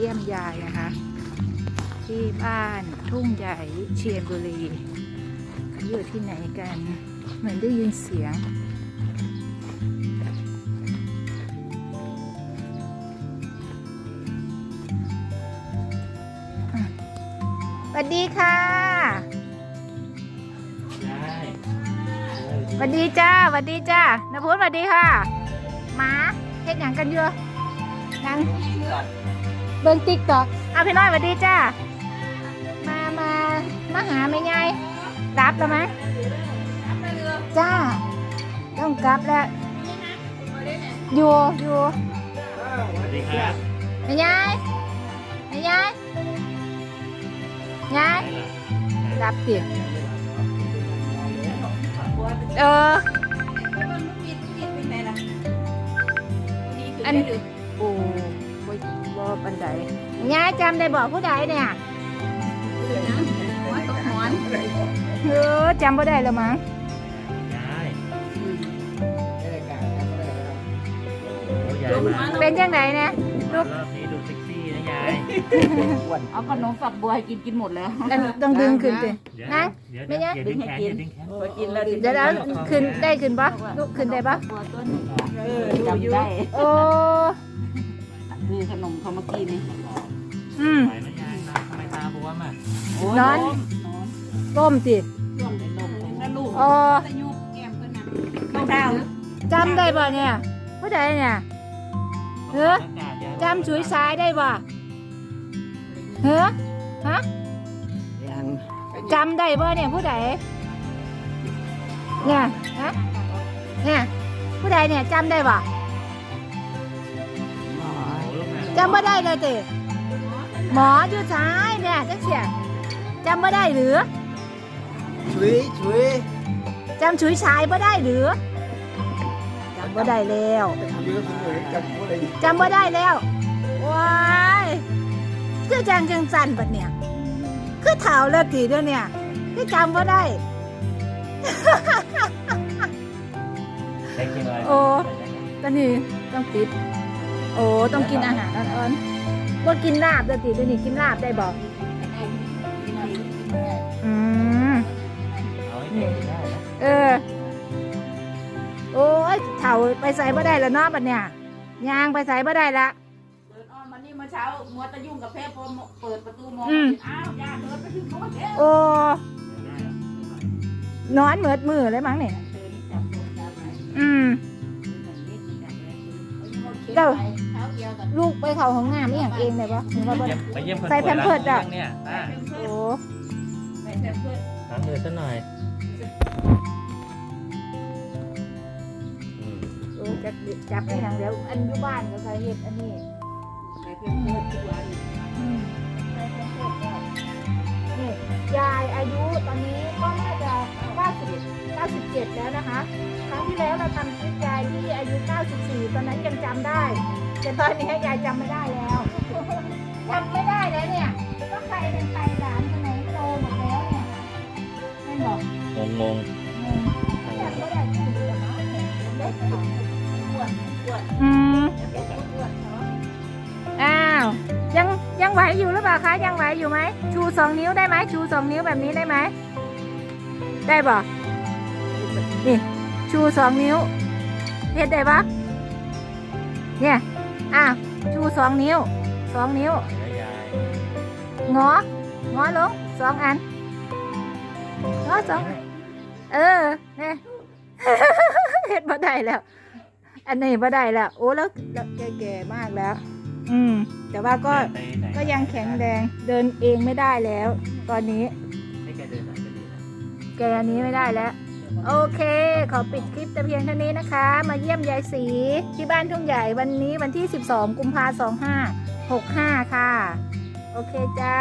เยี่ยมยายนะคะ ที่บ้านทุ่งใหญ่เชียงบุรีเขาอยู่ที่ไหนกัน เหมือนได้ยินเสียง สวัสดีค่ะสวัสดีจ้าสวัสดีจ้านพุทธสวัสดีค่ะหมาเฮ็ดหยังกันเยอะยัง เบิ่งติ๊กตอกเอาพี่น้อยสวัสดีจ้า มามามาหาไม่ไงรับแล้วไหมจ้า ต้องกลับแล้ว อยู่อยู่สวัสดีครับไม่ยายไม่ยายยายรับติเอออันโอ้ บ่บ่ปันใดยายจำได้บอกผู้ใดเนี่ยเออจำบ่ได้แล้วมั้งยายโอ้ยายมาเป็นยังไงเนี่ยรอบนี้ดูเซ็กซี่นะยายเอาขนมฝักบัวให้กินกินหมดแล้วอันต้องดึงขึ้นสิเดี๋ยวนั่งเดี๋ยวไม่เดี๋ยวใช่อย่าดึงแขนอย่าดึงแขนพอกินแล้วเดี๋ยวแล้วขึ้นได้ขึ้นปะลุกขึ้นได้ปะบัวต้นจำได้โอ้ คือขนมเขาเมื่อกี้นี่อืม ไหวไหมยายตาทำไมตาบวมอะโอ้ยนอน นอนก้มสิช่วงเป็นลมแล้วลูกโอ้ตะยุกแก้มเพิ่นน่ะข้าวดาวจำได้ปะเนี่ยผู้ใดเนี่ยเฮ้อจำชุยซ้ายได้ปะเฮ้อฮะยังจำได้ปะเนี่ยผู้ใดเนี่ยฮะเนี่ยผู้ใดเนี่ยจำได้ป จำไม่ได้เลยติหมออยู่ซ้ายเนี่ยจักเสียจำไม่ได้หรือ chuối chuối จำชุยซ้ายไม่ได้หรือจำไม่ได้แล้ว nhớ không người cầm của đây จำไม่ได้แล้วว้ายคือจังจังสันบัดเนี่ยคือเถาแล้วตีเด้วยเนี่ยคือจำไม่ได้ได้กินอะไรโอ้ตอนนี้ต้องปิด โอ้ต้องกินอาหารอ่อนๆว่ากินลาบแล้วตีเดี๋ยวนี้กินลาบได้บอกอืมเอาให้เด็กได้นะเออ โอ้ยเถาไปใส่บ่ได้แล้วเนาะบัดเนี่ยยางไปใส่บ่ได้ละ เดินอ้อมมานี่เมื่อเช้ามัวตะยุ่งกับแพพอเปิดประตูมองอืม อ้าวย่าเดินไปถึงโน้นแล้วโอ้นอนเหมือดมือเลยมั้งเนี่ย เดินจับตัวจับไหนอืมเจ้าเท้าเดียวกับ ลูกไปเขาของงามอีหยังเองได้ปะถึงว่าบ่เยี่ได้ยมไปเยี่ยมคนใส่แพมเพิร์สอะ ป่วยเนี่ยตาโอ้ใส่แพมเพิร์สล้างมือซะหน่อยอืมโอ้จับจับอีหยังเดี๋ยวอันอยู่บ้านก็ใส่เห็ดอันนี้ใส่แพมเพิร์สทุกวันอืมใส่แพมเพิร์สแล้วนี่ยายอายุตอนนี้ก็น่าจะ90 97 แล้วนะคะ ครั้งที่แล้วเราทำคลิปยายที่อายุ 94 ตอนนั้นยังจำได้ แต่ตอนนี้ยายจำไม่ได้แล้วจำไม่ได้แล้วเนี่ยก็ใครเป็นใครหลานคนไหนโตหมดแล้วเนี่ยไม่บอกงงงงจำไม่ได้ที่เดียวเนาะเล็กของอ้วนอ้วนอืมอ้วนเนาะอ้าวยังยังไหวอยู่หรือเปล่าคะยังไหวอยู่ไหมชูสองนิ้วได้ไหมชูสองนิ้วแบบนี้ได้ไหมได้บ่นี่ชูสองนิ้วเฮ็ดได้ปะเนี่ย อ้าวชูสองนิ้วสองนิ้วแล้วยายงองอลงสองอันงอสองเออเนี่ยเฮ็ดบ่ได้แล้ว อันนี้บ่ได้แล้ว โอ้แล้วแล้วแก่ๆมากแล้ว อืม แต่ว่าก็ไปไหนก็ยังแข็งแรงเดินเองไม่ได้แล้ว ตอนนี้ให้แกเดินหน่อยก็ดีนะแกอันนี้ไม่ได้แล้ว โอเค ขอปิดคลิปแต่เพียงเท่านี้นะคะ มาเยี่ยมยายสีที่บ้านทุ่งใหญ่วันนี้วันที่ 12 กุมภาพันธ์2565 ค่ะ โอเคจ้า